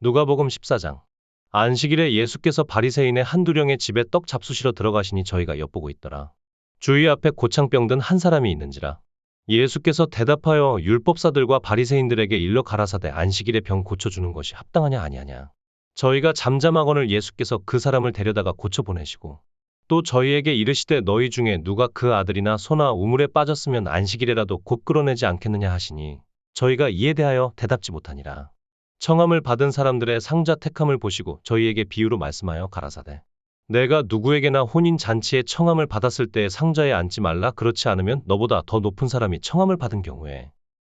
누가복음 14장 안식일에 예수께서 바리새인의 한두령의 집에 떡 잡수시러 들어가시니 저희가 엿보고 있더라. 주의 앞에 고창병 든 한 사람이 있는지라. 예수께서 대답하여 율법사들과 바리새인들에게 일러 가라사대 안식일에 병 고쳐주는 것이 합당하냐 아니하냐. 저희가 잠잠하거늘 예수께서 그 사람을 데려다가 고쳐 보내시고 또 저희에게 이르시되 너희 중에 누가 그 아들이나 소나 우물에 빠졌으면 안식일에라도 곧 끌어내지 않겠느냐 하시니 저희가 이에 대하여 대답지 못하니라. 청함을 받은 사람들의 상자 택함을 보시고 저희에게 비유로 말씀하여 가라사대. 내가 누구에게나 혼인 잔치에 청함을 받았을 때 상자에 앉지 말라 그렇지 않으면 너보다 더 높은 사람이 청함을 받은 경우에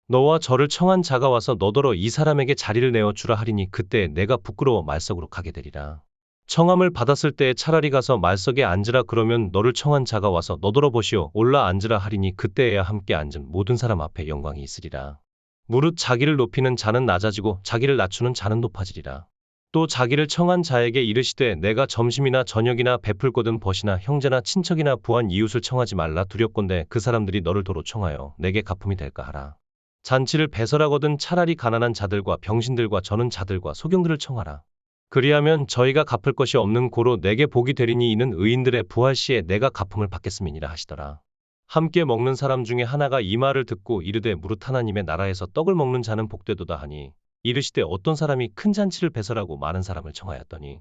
너와 저를 청한 자가 와서 너더러 이 사람에게 자리를 내어 주라 하리니 그때 내가 부끄러워 말석으로 가게 되리라. 청함을 받았을 때에 차라리 가서 말석에 앉으라 그러면 너를 청한 자가 와서 너더러 보시오 올라 앉으라 하리니 그때에야 함께 앉은 모든 사람 앞에 영광이 있으리라. 무릇 자기를 높이는 자는 낮아지고 자기를 낮추는 자는 높아지리라. 또 자기를 청한 자에게 이르시되 내가 점심이나 저녁이나 베풀거든 벗이나 형제나 친척이나 부한 이웃을 청하지 말라 두렵건대 그 사람들이 너를 도로 청하여 내게 갚음이 될까 하라. 잔치를 배설하거든 차라리 가난한 자들과 병신들과 저는 자들과 소경들을 청하라. 그리하면 저희가 갚을 것이 없는 고로 내게 복이 되리니 이는 의인들의 부활 시에 내가 갚음을 받겠음이니라 하시더라. 함께 먹는 사람 중에 하나가 이 말을 듣고 이르되 무릇 하나님의 나라에서 떡을 먹는 자는 복되도다 하니 이르시되 어떤 사람이 큰 잔치를 배설하고 많은 사람을 청하였더니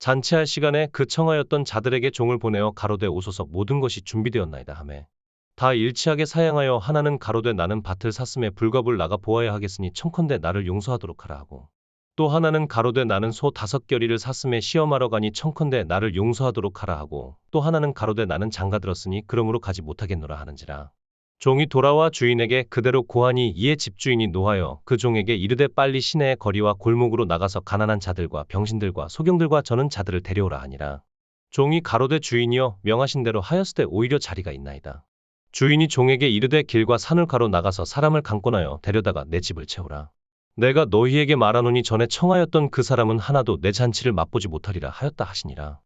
잔치할 시간에 그 청하였던 자들에게 종을 보내어 가로되 오소서 모든 것이 준비되었나이다 하매 다 일치하게 사양하여 하나는 가로되 나는 밭을 샀음에 불갑을 나가 보아야 하겠으니 청컨대 나를 용서하도록 하라 하고 또 하나는 가로되 나는 소 다섯 결의를 샀음에 시험하러 가니 청컨대 나를 용서하도록 하라 하고 또 하나는 가로되 나는 장가 들었으니 그러므로 가지 못하겠노라 하는지라. 종이 돌아와 주인에게 그대로 고하니 이에 집주인이 노하여 그 종에게 이르되 빨리 시내의 거리와 골목으로 나가서 가난한 자들과 병신들과 소경들과 저는 자들을 데려오라 하니라. 종이 가로되 주인이여 명하신 대로 하였으되 오히려 자리가 있나이다. 주인이 종에게 이르되 길과 산을 가로 나가서 사람을 강권하여 데려다가 내 집을 채우라 내가 너희에게 말하노니 전에 청하였던 그 사람은 하나도 내 잔치를 맛보지 못하리라 하였다 하시니라.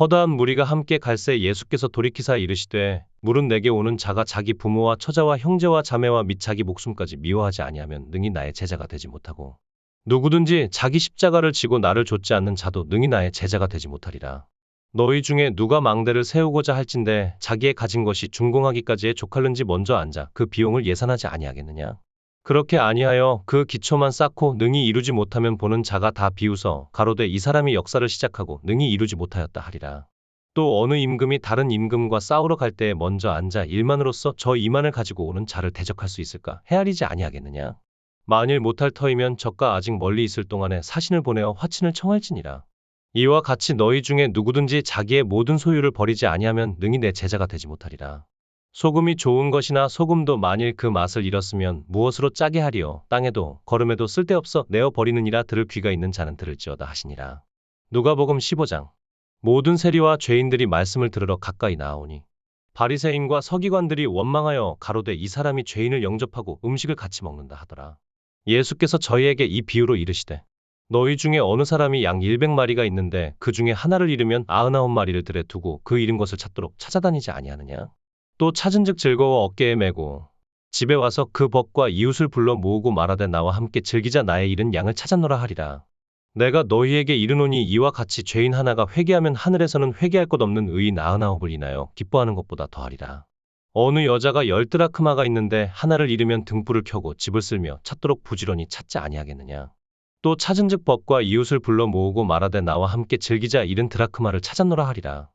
허다한 무리가 함께 갈새 예수께서 돌이키사 이르시되 물은 내게 오는 자가 자기 부모와 처자와 형제와 자매와 및 자기 목숨까지 미워하지 아니하면 능히 나의 제자가 되지 못하고 누구든지 자기 십자가를 지고 나를 좇지 않는 자도 능히 나의 제자가 되지 못하리라. 너희 중에 누가 망대를 세우고자 할진대 자기의 가진 것이 준공하기까지에 족할는지 먼저 앉아 그 비용을 예산하지 아니하겠느냐? 그렇게 아니하여 그 기초만 쌓고 능히 이루지 못하면 보는 자가 다 비웃어 가로되 이 사람이 역사를 시작하고 능히 이루지 못하였다 하리라. 또 어느 임금이 다른 임금과 싸우러 갈 때에 먼저 앉아 일만으로서 저 이만을 가지고 오는 자를 대적할 수 있을까 헤아리지 아니하겠느냐. 만일 못할 터이면 저가 아직 멀리 있을 동안에 사신을 보내어 화친을 청할지니라. 이와 같이 너희 중에 누구든지 자기의 모든 소유를 버리지 아니하면 능히 내 제자가 되지 못하리라. 소금이 좋은 것이나 소금도 만일 그 맛을 잃었으면 무엇으로 짜게 하리요 땅에도 걸음에도 쓸데없어 내어 버리느니라 들을 귀가 있는 자는 들을지어다 하시니라. 누가복음 15장 모든 세리와 죄인들이 말씀을 들으러 가까이 나아오니 바리새인과 서기관들이 원망하여 가로되 이 사람이 죄인을 영접하고 음식을 같이 먹는다 하더라. 예수께서 저희에게 이 비유로 이르시되 너희 중에 어느 사람이 양 100마리가 있는데 그 중에 하나를 잃으면 99마리를 들에 두고 그 잃은 것을 찾도록 찾아다니지 아니하느냐? 또 찾은즉 즐거워 어깨에 메고 집에 와서 그 벗과 이웃을 불러 모으고 말하되 나와 함께 즐기자 나의 잃은 양을 찾았노라 하리라. 내가 너희에게 이르노니 이와 같이 죄인 하나가 회개하면 하늘에서는 회개할 것 없는 의인 아흔아홉을 인하여 기뻐하는 것보다 더하리라. 어느 여자가 열 드라크마가 있는데 하나를 잃으면 등불을 켜고 집을 쓸며 찾도록 부지런히 찾지 아니하겠느냐. 또 찾은즉 벗과 이웃을 불러 모으고 말하되 나와 함께 즐기자 잃은 드라크마를 찾았노라 하리라.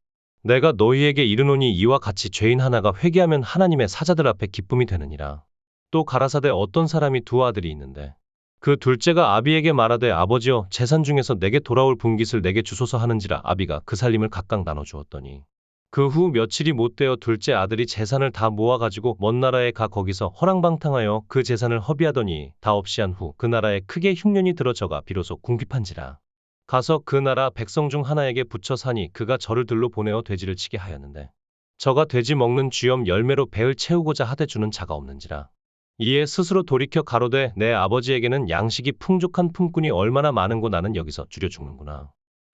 내가 너희에게 이르노니 이와 같이 죄인 하나가 회개하면 하나님의 사자들 앞에 기쁨이 되느니라. 또 가라사대 어떤 사람이 두 아들이 있는데 그 둘째가 아비에게 말하되 아버지여 재산 중에서 내게 돌아올 분깃을 내게 주소서 하는지라 아비가 그 살림을 각각 나눠 주었더니 그 후 며칠이 못 되어 둘째 아들이 재산을 다 모아 가지고 먼 나라에 가 거기서 허랑방탕하여 그 재산을 허비하더니 다 없이 한 후 그 나라에 크게 흉년이 들어 저가 비로소 궁핍한지라 가서 그 나라 백성 중 하나에게 붙여 사니 그가 저를 들로 보내어 돼지를 치게 하였는데 저가 돼지 먹는 쥐염 열매로 배를 채우고자 하되 주는 자가 없는지라. 이에 스스로 돌이켜 가로되 내 아버지에게는 양식이 풍족한 품꾼이 얼마나 많은고 나는 여기서 줄여 죽는구나.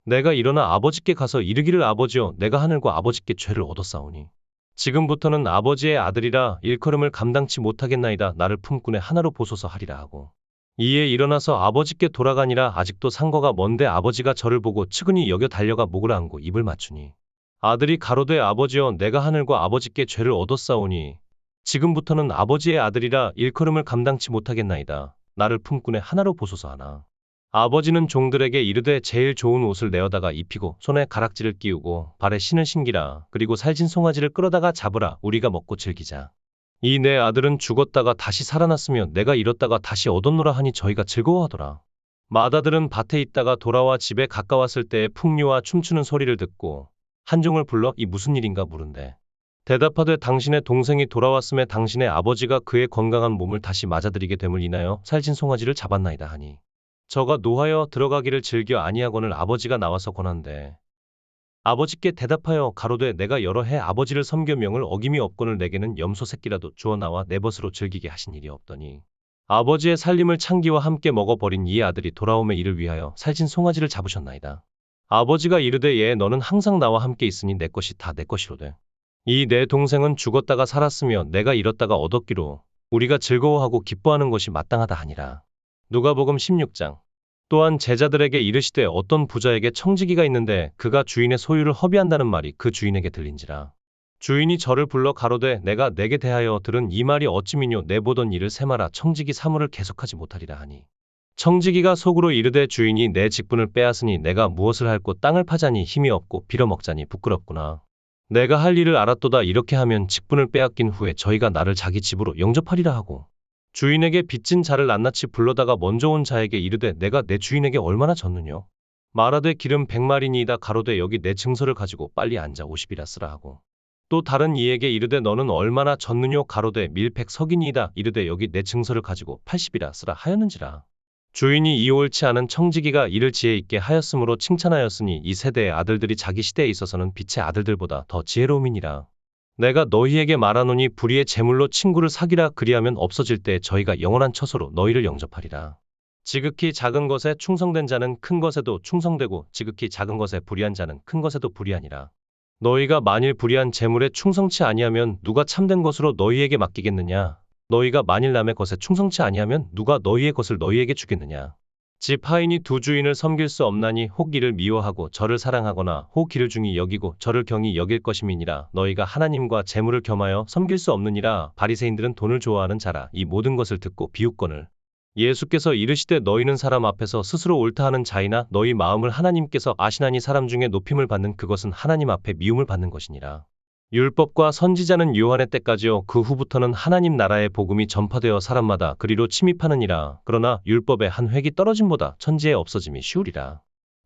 내가 일어나 아버지께 가서 이르기를 아버지여 내가 하늘과 아버지께 죄를 얻었사오니. 지금부터는 아버지의 아들이라 일컬음을 감당치 못하겠나이다. 나를 품꾼의 하나로 보소서 하리라 하고 이에 일어나서 아버지께 돌아가니라 아직도 상거가 먼데 아버지가 저를 보고 측은히 여겨 달려가 목을 안고 입을 맞추니 아들이 가로되 아버지여 내가 하늘과 아버지께 죄를 얻었사오니 지금부터는 아버지의 아들이라 일컬음을 감당치 못하겠나이다. 나를 품꾼의 하나로 보소서 하나. 아버지는 종들에게 이르되 제일 좋은 옷을 내어다가 입히고 손에 가락지를 끼우고 발에 신을 신기라 그리고 살진 송아지를 끌어다가 잡으라 우리가 먹고 즐기자. 이 내 아들은 죽었다가 다시 살아났으며 내가 잃었다가 다시 얻었노라 하니 저희가 즐거워하더라. 맏아들은 밭에 있다가 돌아와 집에 가까웠을 때에 풍류와 춤추는 소리를 듣고 한종을 불러 이 무슨 일인가 물은데 대답하되 당신의 동생이 돌아왔음에 당신의 아버지가 그의 건강한 몸을 다시 맞아들이게 됨을 인하여 살진 송아지를 잡았나이다 하니 저가 노하여 들어가기를 즐겨 아니하거늘 아버지가 나와서 권한대 아버지께 대답하여 가로되 내가 여러 해 아버지를 섬겨 명을 어김이 없거늘 내게는 염소 새끼라도 주어 나와 내 벗으로 즐기게 하신 일이 없더니 아버지의 살림을 창기와 함께 먹어버린 이 아들이 돌아옴에 이를 위하여 살진 송아지를 잡으셨나이다. 아버지가 이르되 얘 너는 항상 나와 함께 있으니 내 것이 다 내 것이로되 이 내 동생은 죽었다가 살았으며 내가 잃었다가 얻었기로 우리가 즐거워하고 기뻐하는 것이 마땅하다 하니라. 누가복음 16장 또한 제자들에게 이르시되 어떤 부자에게 청지기가 있는데 그가 주인의 소유를 허비한다는 말이 그 주인에게 들린지라. 주인이 저를 불러 가로되 내가 내게 대하여 들은 이 말이 어찌미뇨 내 보던 일을 세마라 청지기 사물을 계속하지 못하리라 하니 청지기가 속으로 이르되 주인이 내 직분을 빼앗으니 내가 무엇을 할꼬 땅을 파자니 힘이 없고 빌어먹자니 부끄럽구나. 내가 할 일을 알았도다 이렇게 하면 직분을 빼앗긴 후에 저희가 나를 자기 집으로 영접하리라 하고 주인에게 빚진 자를 낱낱이 불러다가 먼저 온 자에게 이르되 내가 내 주인에게 얼마나 졌느뇨? 말하되 기름 백마리니이다 가로되 여기 내 증서를 가지고 빨리 앉아 오십이라 쓰라 하고. 또 다른 이에게 이르되 너는 얼마나 졌느뇨? 가로되 밀백 석이니이다 이르되 여기 내 증서를 가지고 80이라 쓰라 하였는지라. 주인이 이 옳지 않은 청지기가 이를 지혜 있게 하였으므로 칭찬하였으니 이 세대의 아들들이 자기 시대에 있어서는 빛의 아들들보다 더 지혜로움이니라 내가 너희에게 말하노니 불의의 재물로 친구를 사귀라 그리하면 없어질 때 저희가 영원한 처소로 너희를 영접하리라. 지극히 작은 것에 충성된 자는 큰 것에도 충성되고 지극히 작은 것에 불의한 자는 큰 것에도 불의하니라. 너희가 만일 불의한 재물에 충성치 아니하면 누가 참된 것으로 너희에게 맡기겠느냐? 너희가 만일 남의 것에 충성치 아니하면 누가 너희의 것을 너희에게 주겠느냐? 집 하인이 두 주인을 섬길 수 없나니 혹 이를 미워하고 저를 사랑하거나 혹 이를 중히 여기고 저를 경히 여길 것임이니라. 너희가 하나님과 재물을 겸하여 섬길 수 없느니라. 바리새인들은 돈을 좋아하는 자라. 이 모든 것을 듣고 비웃거늘. 예수께서 이르시되 너희는 사람 앞에서 스스로 옳다 하는 자이나 너희 마음을 하나님께서 아시나니 사람 중에 높임을 받는 그것은 하나님 앞에 미움을 받는 것이니라 율법과 선지자는 요한의 때까지요 그 후부터는 하나님 나라의 복음이 전파되어 사람마다 그리로 침입하느니라. 그러나 율법의 한 획이 떨어짐보다 천지에 없어짐이 쉬우리라.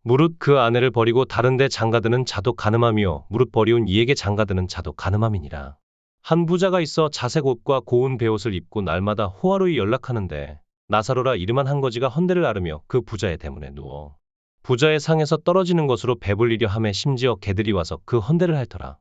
무릇 그 아내를 버리고 다른데 장가드는 자도 가늠함이요 무릇 버리운 이에게 장가드는 자도 가늠함이니라. 한 부자가 있어 자색 옷과 고운 베옷을 입고 날마다 호화로이 연락하는데 나사로라 이름한 한 거지가 헌대를 앓으며 그 부자의 대문에 누워 부자의 상에서 떨어지는 것으로 배불리려 함에 심지어 개들이 와서 그 헌대를 핥더라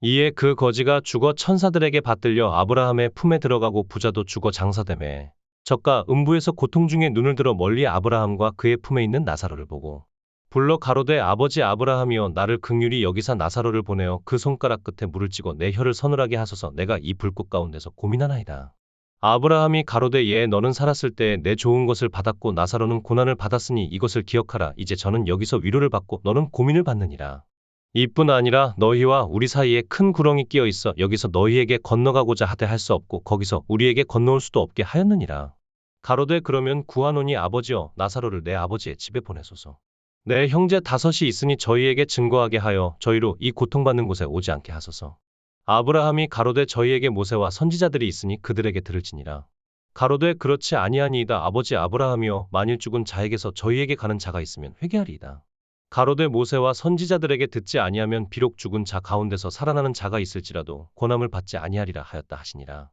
이에 그 거지가 죽어 천사들에게 받들려 아브라함의 품에 들어가고 부자도 죽어 장사되매 저가 음부에서 고통 중에 눈을 들어 멀리 아브라함과 그의 품에 있는 나사로를 보고 불러 가로되 아버지 아브라함이여 나를 극률이 여기사 나사로를 보내어 그 손가락 끝에 물을 찌고 내 혀를 서늘하게 하소서 내가 이 불꽃 가운데서 고민하나이다. 아브라함이 가로되 예 너는 살았을 때에 내 좋은 것을 받았고 나사로는 고난을 받았으니 이것을 기억하라 이제 저는 여기서 위로를 받고 너는 고민을 받느니라. 이뿐 아니라 너희와 우리 사이에 큰 구렁이 끼어 있어 여기서 너희에게 건너가고자 하되 할 수 없고 거기서 우리에게 건너올 수도 없게 하였느니라. 가로되 그러면 구하노니 아버지여 나사로를 내 아버지의 집에 보내소서. 내 형제 다섯이 있으니 저희에게 증거하게 하여 저희로 이 고통받는 곳에 오지 않게 하소서. 아브라함이 가로되 저희에게 모세와 선지자들이 있으니 그들에게 들을지니라. 가로되 그렇지 아니하니이다 아버지 아브라함이여 만일 죽은 자에게서 저희에게 가는 자가 있으면 회개하리이다. 가로되 모세와 선지자들에게 듣지 아니하면 비록 죽은 자 가운데서 살아나는 자가 있을지라도 고난을 받지 아니하리라 하였다 하시니라.